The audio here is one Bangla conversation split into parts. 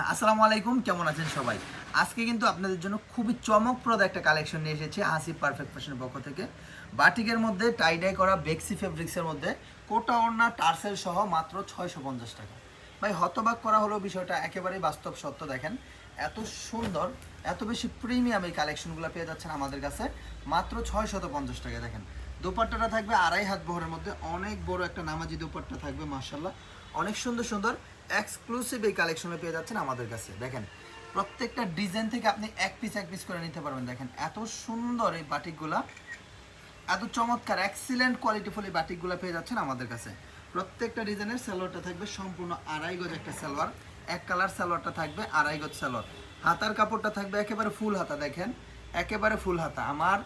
আসসালামু আলাইকুম, কেমন আছেন সবাই? আজকে কিন্তু আপনাদের জন্য খুবই চমকপ্রদ একটা কালেকশন নিয়ে এসেছি, হাসি পারফেক্ট ফ্যাশনের পক্ষ থেকে। বাটিকের মধ্যে টাইডাই করা বেক্সি ফেব্রিক্সের মধ্যে, কোটা ওড়না, টার্সেল সহ মাত্র ছয়শো পঞ্চাশ টাকা। ভাই, হতবাক করা হলো বিষয়টা একেবারেই বাস্তব সত্য দেখেন। এত সুন্দর, এত বেশি প্রিমিয়াম এই কালেকশনগুলো পেয়ে যাচ্ছেন আমাদের কাছে, মাত্র ছয় শত পঞ্চাশ টাকা দেখেন। দোপাট্টাটা থাকবে আড়াই হাত বহরের মধ্যে, অনেক বড় একটা নামাজি দোপাট্টা থাকবে মার্শাল্লাহ অনেক সুন্দর সুন্দর এক্সক্লুসিভ এই কালেকশনে পেয়ে যাচ্ছেন আমাদের কাছে। দেখেন, প্রত্যেকটা ডিজাইন থেকে আপনি এক পিস এক পিস করে নিতে পারবেন। দেখেন, এত সুন্দর এই বাটিকগুলা, এত চমৎকার এক্সিলেন্ট কোয়ালিটিফুল এই বাটিকগুলো পেয়ে যাচ্ছেন আমাদের কাছে। প্রত্যেকটা ডিজাইনের সালোয়ারটা থাকবে সম্পূর্ণ আড়াই গজ একটা সালোয়ার। এক কালার সালোয়ারটা থাকবে আড়াই গজ সালোয়ার। হাতার কাপড়টা থাকবে একেবারে ফুল হাতা, দেখেন। একেবারে ফুল হাতা। আমার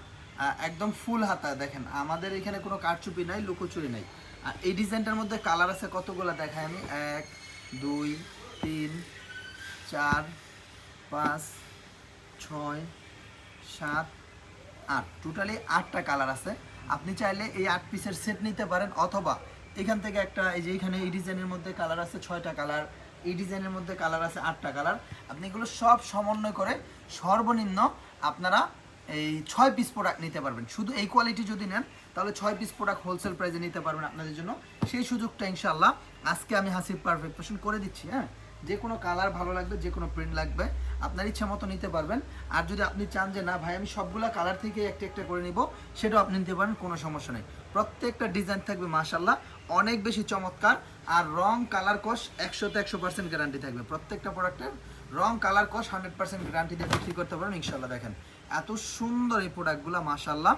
একদম ফুল হাতা, দেখেন। আমাদের এখানে কোনো কারচুপি নাই, লুকোচুরি নাই। আর এই ডিজাইনটার মধ্যে কালার আছে কতগুলো দেখাই আমি? এক দুই, তিন, চার, পাঁচ, ছয়, সাত, আট। টোটালি আটটা কালার আছে। আপনি চাইলে এই আট পিসের সেট নিতে পারেন, অথবা এখান থেকে একটা, এই যে এখানে এই ডিজাইনের মধ্যে কালার আছে ছয়টা কালার এই ডিজাইনের মধ্যে কালার আছে আটটা কালার আপনি এগুলো সব সমন্বয় করে সর্বনিম্ন আপনারা এই ছয় পিস প্রোডাক্ট নিতে পারবেন। শুধু এই কোয়ালিটি যদি নেন তাহলে ছয় পিস প্রোডাক্ট হোলসেল প্রাইসে নিতে পারবেন আপনাদের জন্য। সেই সুযোগটা ইনশাল্লাহ আজকে আমি হাসির পারফেক্ট পেশন করে দিচ্ছি হ্যাঁ? যে কোনো কালার ভালো লাগবে, যে কোনো প্রিন্ট লাগবে, আপনার ইচ্ছা মতো নিতে পারবেন। আর যদি আপনি চান যে, না ভাই, আমি সবগুলা কালার থেকে একটা একটা করে নিব, সেটাও আপনি নিতে পারেন, কোনো সমস্যা নেই। প্রত্যেকটা ডিজাইন থাকবে মাশাল্লাহ অনেক বেশি চমৎকার আর রং কালার কোষ একশোতে একশো পার্সেন্ট গ্যারান্টি থাকবে। প্রত্যেকটা প্রোডাক্টের রং কালার কোষ হান্ড্রেড পার্সেন্ট গ্যারান্টি দিয়ে বিক্রি করতে পারেন ইনশাল্লাহ দেখেন, এত সুন্দর এই প্রোডাক্টগুলো মাশাল্লাহ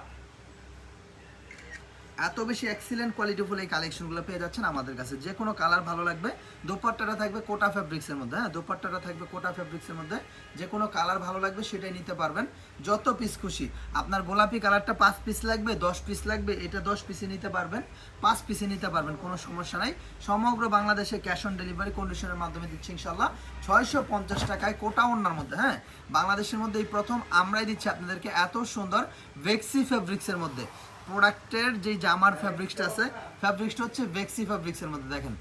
এত বেশি এক্সিলেন্ট কোয়ালিটিফুল এই কালেকশনগুলো পেয়ে যাচ্ছেন আমাদের কাছে। যে কোনো কালার ভালো লাগবে, দোপাট্টাটা থাকবে কোটা ফ্যাব্রিক্সের মধ্যে হ্যাঁ দোপাট্টাটা থাকবে কোটা ফ্যাব্রিক্সের মধ্যে। যে কোনো কালার ভালো লাগবে সেটাই নিতে পারবেন। যত পিস খুশি। আপনার গোলাপি কালারটা পাঁচ পিস লাগবে, দশ পিস লাগবে, এটা দশ পিসে নিতে পারবেন, পাঁচ পিসে নিতে পারবেন, কোনো সমস্যা নাই। সমগ্র বাংলাদেশে ক্যাশ অন ডেলিভারি কন্ডিশনের মাধ্যমে দিচ্ছি ইনশাল্লাহ ছয়শো পঞ্চাশ টাকায় কোটা ওনার মধ্যে হ্যাঁ। বাংলাদেশের মধ্যে এই প্রথম আমরাই দিচ্ছি আপনাদেরকে এত সুন্দর ভেক্সি ফেব্রিক্সের মধ্যে। প্রোডাক্টের যে জামার ফ্যাব্রিক্সটা আছে ফ্যাব্রিক্সটা হচ্ছে ভেক্সি ফ্যাব্রিক্সের মধ্যে দেখেন।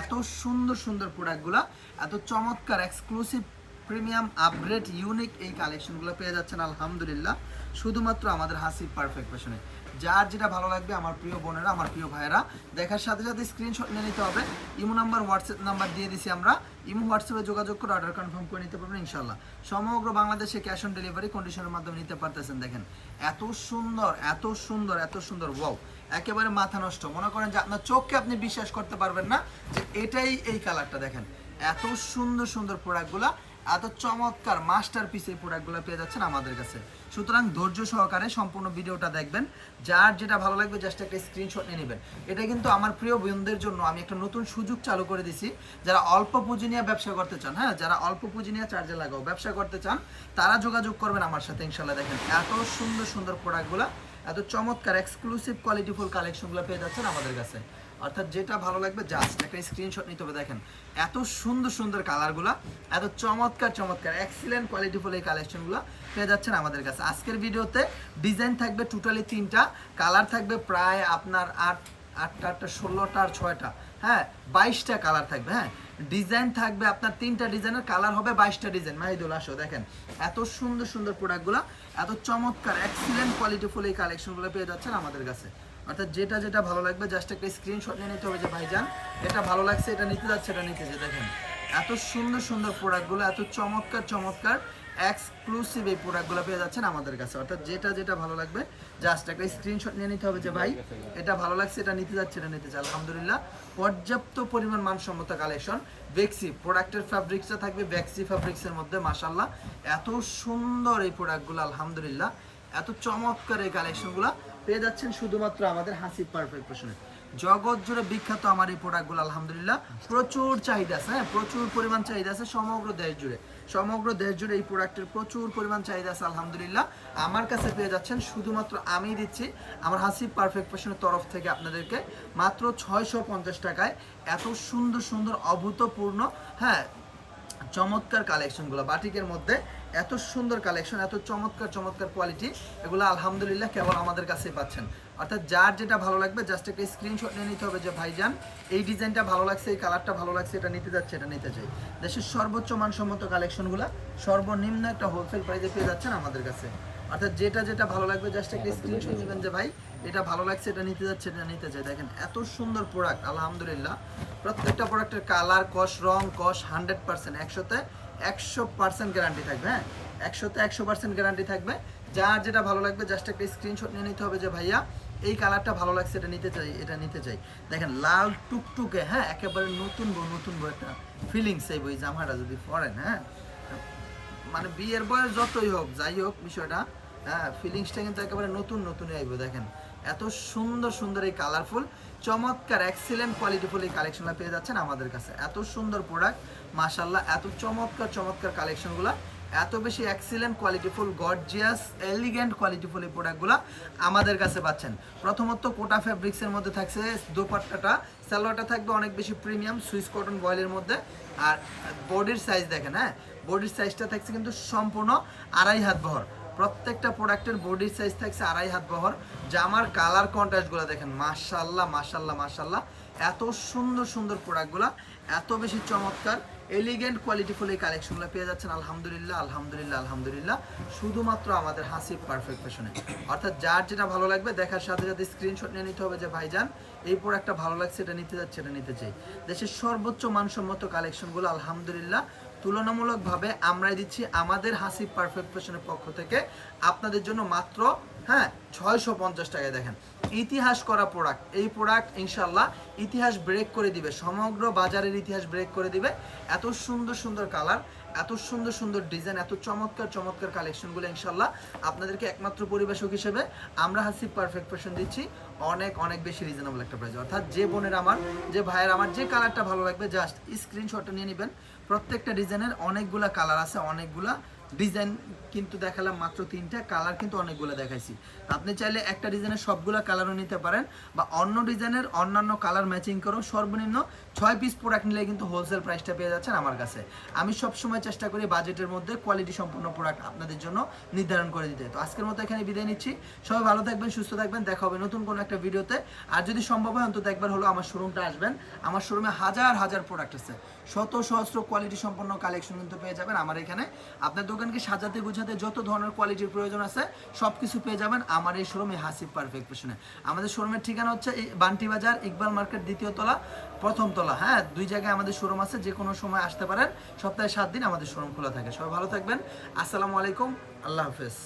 এত সুন্দর সুন্দর প্রোডাক্টগুলো, এত চমৎকার এক্সক্লুসিভ প্রিমিয়াম আপগ্রেড ইউনিক এই কালেকশনগুলো পেয়ে যাচ্ছেন, আলহামদুলিল্লাহ। শুধুমাত্র আমাদের হাসি পারফেক্ট ফ্যাশনে যার যেটা ভালো লাগবে আমার প্রিয় বোনেরা, আমার প্রিয় ভাইয়েরা, দেখার সাথে সাথে স্ক্রিনশট নিয়ে নিতে হবে। ইমো নাম্বার হোয়াটসঅ্যাপ নাম্বার দিয়ে দিছি আমরা। ইমো হোয়াটসঅ্যাপে যোগাযোগ করে অর্ডার কনফার্ম করে নিতে পারবেন ইনশাল্লাহ সমগ্র বাংলাদেশে ক্যাশ অন ডেলিভারি কন্ডিশনের মাধ্যমে নিতে পারতেছেন, দেখেন। এত সুন্দর এত সুন্দর এত সুন্দর ওয়াও একেবারে মাথা নষ্ট। মনে করেন যে আপনার চোখকে আপনি বিশ্বাস করতে পারবেন না যে এটাই এই কালারটা দেখেন। এত সুন্দর সুন্দর প্রোডাক্টগুলা এত চমৎকার মাস্টার পিস এই প্রোডাক্টগুলো পেয়ে যাচ্ছেন আমাদের কাছে। সুতরাং ধৈর্য সহকারে সম্পূর্ণ ভিডিওটা দেখবেন। যার যেটা ভালো লাগবে জাস্ট একটা স্ক্রিনশট নিয়ে নেবেন। এটা কিন্তু আমার প্রিয় বোনদের জন্য আমি একটা নতুন সুযোগ চালু করে দিছি। যারা অল্প পুঁজি নিয়ে ব্যবসা করতে চান হ্যাঁ যারা অল্প পুঁজি নিয়ে চার্জে লাগাও, ব্যবসা করতে চান, তারা যোগাযোগ করবেন আমার সাথে, ইনশাল্লাহ দেখেন। এত সুন্দর সুন্দর প্রোডাক্টগুলো, এত চমৎকার এক্সক্লুসিভ কোয়ালিটিফুল কালেকশনগুলো পেয়ে যাচ্ছেন আমাদের কাছে। অর্থাৎ যেটা ভালো লাগবে জাস্ট একটা স্ক্রিনশট নিতে হবে। দেখেন, এত সুন্দর সুন্দর কালারগুলো এত চমৎকার চমৎকার এক্সিলেন্ট কোয়ালিটিফুল এই কালেকশনগুলো পেয়ে যাচ্ছেন আমাদের কাছে। আজকের ভিডিওতে ডিজাইন থাকবে টোটালি তিনটা কালার থাকবে প্রায় আপনার আট, আটটা আটটা, ষোলোটা আর ছয়টা। হ্যাঁ বাইশটা কালার থাকবে হ্যাঁ। ডিজাইন থাকবে আপনার তিনটা ডিজাইনের কালার হবে বাইশটা ডিজাইন মাহিদুল, আসো, দেখেন, এত সুন্দর সুন্দর প্রোডাক্টগুলো এত চমৎকার এক্সিলেন্ট কোয়ালিটিফুল এই কালেকশনগুলো পেয়ে যাচ্ছেন আমাদের কাছে। অর্থাৎ যেটা যেটা ভালো লাগবে জাস্ট একটা স্ক্রিনশট নিয়ে নিতে হবে যে, ভাইজান, এটা ভালো লাগছে, এটা নিতে যাচ্ছে, এটা নিতে যে দেখেন, এত সুন্দর সুন্দর প্রোডাক্টগুলো এত চমৎকার চমৎকার এক্সক্লুসিভ এই প্রোডাক্টগুলো পেয়ে যাচ্ছেন আমাদের কাছে। অর্থাৎ যেটা যেটা ভালো লাগবে জাস্ট একটা স্ক্রিনশট নিয়ে নিতে হবে যে, ভাই, এটা ভালো লাগছে, এটা নিতে যাচ্ছে, এটা নিতে চাই আলহামদুলিল্লাহ, পর্যাপ্ত পরিমাণ মানসম্মত কালেকশন বেক্সি প্রোডাক্টের ফ্যাব্রিক্সটা থাকবে বেক্সি ফ্যাব্রিক্সের মধ্যে মাসাল্লাহ এত সুন্দর এই প্রোডাক্টগুলো আলহামদুলিল্লাহ। এত চমৎকার এই কালেকশনগুলো পেয়ে যাচ্ছেন শুধুমাত্র আমাদের হাসি পারফেক্ট পেশনে জগৎ জুড়ে বিখ্যাত আমার এই প্রোডাক্টগুলো আলহামদুলিল্লাহ, প্রচুর চাহিদা আছে হ্যাঁ প্রচুর পরিমাণ চাহিদা আছে সমগ্র দেশ জুড়ে। সমগ্র দেশ জুড়ে এই প্রোডাক্টের প্রচুর পরিমাণ চাহিদা আছে, আলহামদুলিল্লাহ। আমার কাছে পেয়ে যাচ্ছেন শুধুমাত্র আমি দিচ্ছি আমার হাসি পারফেক্ট ফ্যাশনের তরফ থেকে আপনাদেরকে মাত্র ছয়শো পঞ্চাশ টাকায় এত সুন্দর সুন্দর, অভূতপূর্ণ হ্যাঁ চমৎকার কালেকশনগুলো বাটিকের মধ্যে এত সুন্দর কালেকশন এত চমৎকার চমৎকার কোয়ালিটি এগুলো আলহামদুলিল্লাহ কেবল আমাদের কাছেই পাচ্ছেন। অর্থাৎ যার যেটা ভালো লাগবে জাস্ট একটা স্ক্রিনশট নিয়ে নিতে হবে যে, ভাইজান, এই ডিজাইনটা ভালো লাগছে, এই কালারটা ভালো লাগছে, এটা নিতে যাচ্ছে, এটা নিতে চাই দেশের সর্বোচ্চ মানসম্মত কালেকশনগুলো সর্বনিম্ন একটা হোলসেল প্রাইসে পেয়ে যাচ্ছেন আমাদের কাছে। অর্থাৎ যেটা যেটা ভালো লাগবে জাস্ট একটা স্ক্রিনশট নেবেন যে, ভাই, এটা ভালো লাগছে, এটা নিতে যাচ্ছে, এটা নিতে চাই দেখেন, এত সুন্দর প্রোডাক্ট আলহামদুলিল্লাহ। প্রত্যেকটা প্রোডাক্টের কালার কস, রং, কস হান্ড্রেড পার্সেন্ট একশোতে একশো পার্সেন্ট গ্যারান্টি থাকবে হ্যাঁ? একশোতে একশো পার্সেন্ট গ্যারান্টি থাকবে। যার যেটা ভালো লাগবে জাস্ট একটা স্ক্রিনশট নিয়ে নিতে হবে যে, ভাইয়া, এই কালারটা ভালো লাগছে, এটা নিতে চাই, এটা নিতে চাই। দেখেন, লাল টুকটুকে হ্যাঁ একেবারে নতুন বউ নতুন বউ, একটা ফিলিংস এই বই জামাটা যদি পরেন হ্যাঁ? মানে বিয়ের বয়স যতই হোক, যাই হোক বিষয়টা হ্যাঁ ফিলিংসটা কিন্তু একেবারে নতুন, নতুনই আইব, দেখেন। এত সুন্দর সুন্দর এই কালারফুল চমৎকার এক্সিলেন্ট কোয়ালিটিফুল এই কালেকশনটা পেয়ে যাচ্ছেন আমাদের কাছে। এত সুন্দর প্রোডাক্ট মাশাল্লাহ এত চমৎকার চমৎকার কালেকশনগুলো এত বেশি excellent qualityful gorgeous elegant qualityful এই প্রোডাক্টগুলো আমাদের কাছে পাচ্ছেন। প্রথমত কোটা ফ্যাব্রিক্সের মধ্যে থাকছে, দোপাট্টাটা, সালোয়ারটা থাকবে অনেক বেশি প্রিমিয়াম সুইস কটন বয়েলের মধ্যে। আর বডির সাইজ দেখেন হ্যাঁ? বডির সাইজটা থাকছে কিন্তু সম্পূর্ণ আড়াই হাত বহর প্রত্যেকটা প্রোডাক্টের বডির সাইজ থাকছে আড়াই হাত বহর। জামার কালার কন্ট্রাস্টগুলো দেখেন মাশাল্লাহ মাশাল্লাহ মাশাল্লাহ এত সুন্দর সুন্দর প্রোডাক্টগুলো এত বেশি চমৎকার এলিগেন্ট কোয়ালিটিফুল এই কালেকশনগুলো পেয়ে যাচ্ছেন। আলহামদুলিল্লাহ আলহামদুলিল্লাহ আলহামদুলিল্লাহ। শুধুমাত্র আমাদের হাসিব পারফেক্ট ফ্যাশনে অর্থাৎ যার যেটা ভালো লাগবে, দেখার সাথে সাথে স্ক্রিনশট নিয়ে নিতে হবে যে, ভাইজান, এই প্রোডাক্টটা ভালো লাগছে, এটা নিতে যাচ্ছে, এটা নিতে চাই। দেশের সর্বোচ্চ মানসম্মত কালেকশনগুলো আলহামদুলিল্লাহ তুলনামূলকভাবে আমরাই দিচ্ছি আমাদের হাসি পারফেক্ট ফ্যাশনের পক্ষ থেকে। আপনাদের জন্য মাত্র হ্যাঁ ছয়শো পঞ্চাশ টাকায় দেখেন। ইতিহাস করা প্রোডাক্ট এই প্রোডাক্ট ইনশাল্লাহ ইতিহাস ব্রেক করে দিবে। সমগ্র বাজারের ইতিহাস ব্রেক করে দিবে। এত সুন্দর সুন্দর কালার এত সুন্দর সুন্দর ডিজাইন এত চমৎকার চমৎকার কালেকশনগুলো ইনশাল্লাহ আপনাদেরকে একমাত্র পরিবেশক হিসেবে আমরা হাসি পারফেক্ট ফ্যাশন দিচ্ছি। অনেক অনেক বেশি রিজনেবল একটা প্রাইস অর্থাৎ যে বোনের আমার, যে ভাইয়ের আমার, যে কালারটা ভালো লাগবে জাস্ট স্ক্রিনশটটা নিয়ে নেবেন। প্রত্যেকটা ডিজাইনের অনেকগুলা কালার আছে, অনেকগুলা ডিজাইন কিন্তু দেখালাম মাত্র তিনটা, কালার কিন্তু অনেকগুলো দেখাইছি। আপনি চাইলে একটা ডিজাইনের সবগুলো কালারও নিতে পারেন বা অন্য ডিজাইনের অন্যান্য কালার ম্যাচিং করেও সর্বনিম্ন ছয় পিস প্রোডাক্ট নিলে কিন্তু হোলসেল প্রাইসটা পেয়ে যাচ্ছেন আমার কাছে। আমি সবসময় চেষ্টা করি বাজেটের মধ্যে কোয়ালিটি সম্পূর্ণ প্রোডাক্ট আপনাদের জন্য নির্ধারণ করে দিতে। তো আজকের মতো এখানে বিদায় নিচ্ছি। সবাই ভালো থাকবেন, সুস্থ থাকবেন, দেখা হবে নতুন কোনো একটা ভিডিওতে আর যদি সম্ভব হয়, অন্তত একবার হলো আমার শোরুমটা আসবেন। আমার শোরুমে হাজার হাজার প্রোডাক্ট আছে। শত সহস্র কোয়ালিটি সম্পন্ন কালেকশন কিন্তু পেয়ে যাবেন আমার এখানে। আপনার দোকানকে সাজাতে গুছাতে যত ধরনের কোয়ালিটির প্রয়োজন আছে সব কিছু পেয়ে যাবেন আমার এই শোরুমে হাসিব পারফেক্ট পেশনে আমাদের শোরুমের ঠিকানা হচ্ছে বান্টি বাজার, ইকবাল মার্কেট, দ্বিতীয় তলা, প্রথম তলা। হ্যাঁ দুই জায়গায় আমাদের শোরুম আছে, যে কোনো সময় আসতে পারেন। সপ্তাহে সাত দিন আমাদের শোরুম খোলা থাকে। সবাই ভালো থাকবেন। আসসালামু আলাইকুম। আল্লাহ হাফেজ।